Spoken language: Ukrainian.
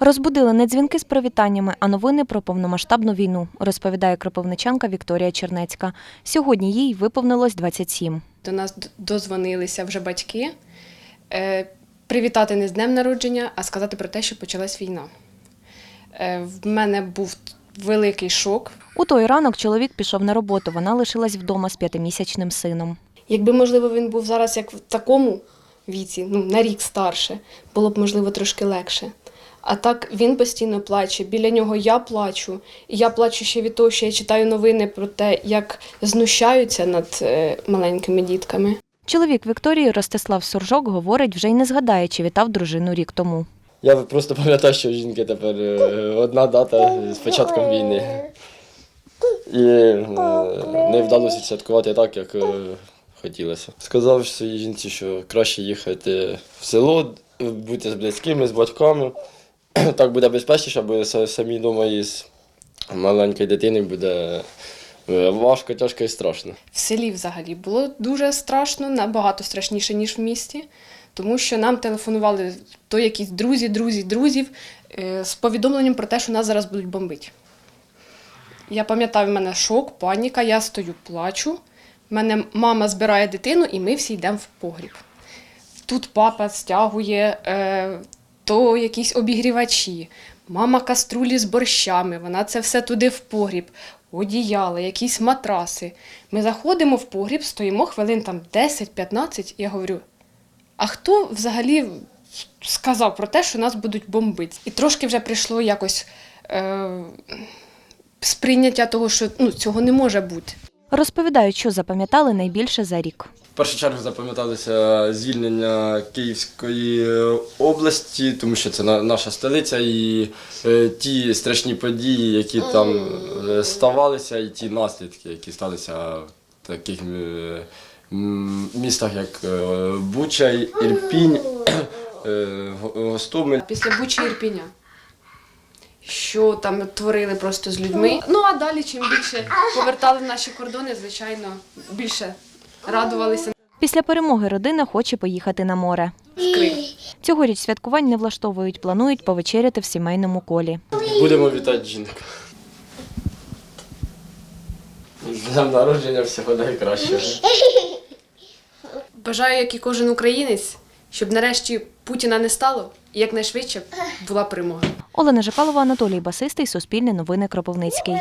Розбудили не дзвінки з привітаннями, а новини про повномасштабну війну, розповідає кропивничанка Вікторія Чернецька. Сьогодні їй виповнилось 27. До нас дозвонилися вже батьки е, привітати не з днем народження, а сказати про те, що почалась війна. Е, в мене був великий шок. У той ранок чоловік пішов на роботу. Вона лишилась вдома з п'ятимісячним сином. Якби, можливо, він був зараз як в такому віці, ну, на рік старше, було б, можливо, трошки легше. А так він постійно плаче. Біля нього я плачу. І я плачу ще від того, що я читаю новини про те, як знущаються над е, маленькими дітками. Чоловік Вікторії Ростислав Суржок говорить, вже й не згадає, чи вітав дружину рік тому. Я просто пам'ятаю, що у жінки тепер е, одна дата з початком війни. І е, не вдалося святкувати так, як хотілося. Сказав своїй жінці, що краще їхати в село, бути з близькими, з батьками. Так буде безпечніше, бо самі вдома із маленькою дитиною буде е, важко, тяжко і страшно. В селі взагалі було дуже страшно, набагато страшніше, ніж в місті, тому що нам телефонували то якісь друзі, друзі, друзів е, з повідомленням про те, що нас зараз будуть бомбити. Я пам'ятаю, в мене шок, паніка, я стою, плачу. В мене мама збирає дитину, і ми всі йдемо в погріб. Тут папа стягує е, то якісь обігрівачі, мама каструлі з борщами, вона це все туди в погріб, одіяла, якісь матраси. Ми заходимо в погріб, стоїмо хвилин там 10-15, я говорю, а хто взагалі сказав про те, що нас будуть бомбити? І трошки вже прийшло якось е, сприйняття того, що ну, цього не може бути. Розповідають, що запам'ятали найбільше за рік. В першу чергу запам'яталося звільнення Київської е, області, тому що це наша столиця, і е, ті страшні події, які там е, ставалися, і ті наслідки, які сталися в таких містах, як Буча, Ірпінь, Гостомель. Після Бучі Ірпіня. Що там творили просто з людьми. Ну а далі, чим більше повертали в наші кордони, звичайно, більше радувалися Після перемоги родина хоче поїхати на море. в Крим. Цьогоріч святкувань не влаштовують, планують повечеряти в сімейному колі. Будемо вітати жінку. З днем народження всього найкращого. Бажаю, як і кожен українець, щоб нарешті Путіна не стало і якнайшвидше була перемога. Олена Жикалова, Анатолій Басистий, Суспільне новини Кропивницький.